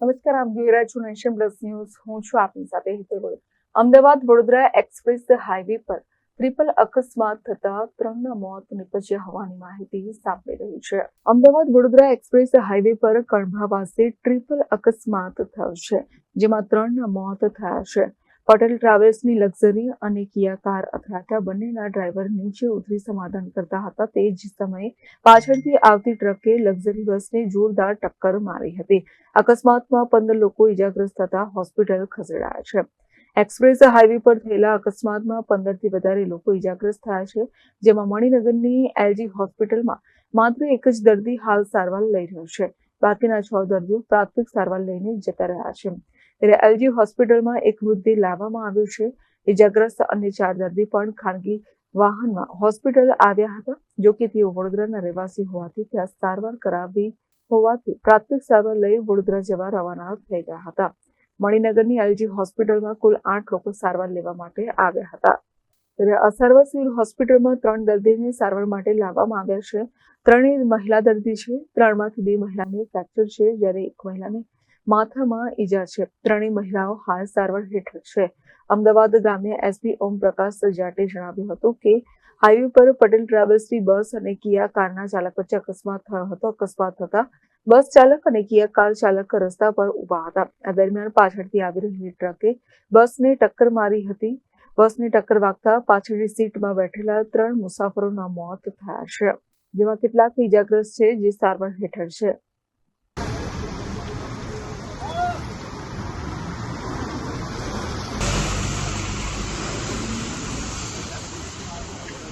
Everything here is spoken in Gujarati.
નમસ્કાર, આપ જોઈ રહ્યા છો નેશન પ્લસ ન્યૂઝ. હું છું આપની સાથે હિતલ અમદાવાદ વડોદરા એક્સપ્રેસ હાઈવે પર ટ્રિપલ અકસ્માત થતા ત્રણના મોત નિપજ્યા હોવાની માહિતી સાંપડી રહી છે. અમદાવાદ વડોદરા એક્સપ્રેસ હાઈવે પર કણભા પાસે ટ્રિપલ અકસ્માત થયો છે, જેમાં ત્રણના મોત થયા છે. પટેલ ટ્રાવેલ્સની લક્ઝરી અને કિયા કાર અથડાતા બંનેના ડ્રાઈવર નીચે ઉતરી સમાધાન કરતા હતા. તે જ સમયે પાછળથી આવતી ટ્રકે લક્ઝરી બસને જોરદાર ટક્કર મારી હતી. અકસ્માતમાં પંદર લોકો ઇજાગ્રસ્ત થતા હોસ્પિટલ ખસેડાયા છે. એક્સપ્રેસ હાઈવે પર થયેલા અકસ્માતમાં પંદરથી વધારે લોકો ઇજાગ્રસ્ત થયા છે, જેમાં મણિનગરની એલજી હોસ્પિટલમાં માત્ર એક જ દર્દી હાલ સારવાર લઈ રહ્યો છે. બાકીના છ દર્દીઓ પ્રાથમિક સારવાર લઈને જતા રહ્યા છે. ત્યારે એલજી હોસ્પિટલમાં એક વૃદ્ધિ લાવવામાં આવ્યો છે. ઇજાગ્રસ્ત અન્ય ચાર દર્દી પણ ખાનગી વાહનમાં હોસ્પિટલ આવ્યા હતા, જો કે તેઓ વડોદરાના રહેવાસી હોવાથી ત્યાં સારવાર કરાવી હોવાથી પ્રાથમિક સારવાર લઈ વડોદરા જવા રવાના થઈ ગયા હતા. મણિનગરની એલજી હોસ્પિટલમાં કુલ આઠ લોકો સારવાર લેવા માટે આવ્યા હતા. ત્યારે અસર્વ સિવિલ હોસ્પિટલમાં ત્રણ દર્દીને સારવાર માટે લાવવામાં આવ્યા છે. ત્રણેય મહિલા દર્દી છે. ત્રણમાંથી બે મહિલાને ફ્રેક્ચર છે. જ્યારે એક મહિલાને માથામાં ઈજા છે. ત્રણેય મહિલાઓ હાલ સારવાર હેઠળ છે. અમદાવાદ ગ્રામ્ય એસપી ઓમ પ્રકાશ જાટે જણાવ્યું હતું કે, હાઈવે પર પટેલ ટ્રાવેલ્સની બસ અને કિયા કારના ચાલક વચ્ચે અકસ્માત થયો હતો. અકસ્માત થતા બસ ચાલક અને કિયા કાર ચાલક રસ્તા પર ઊભા હતા. આ દરમિયાન પાછળથી આવી રહેલી ટ્રકે બસને ટક્કર મારી હતી. બસને ટક્કર વાગતા પાછળની સીટમાં બેઠેલા ત્રણ મુસાફરોના મોત થયા છે. જેમાં કેટલાક ઇજાગ્રસ્ત છે જે સારવાર હેઠળ છે.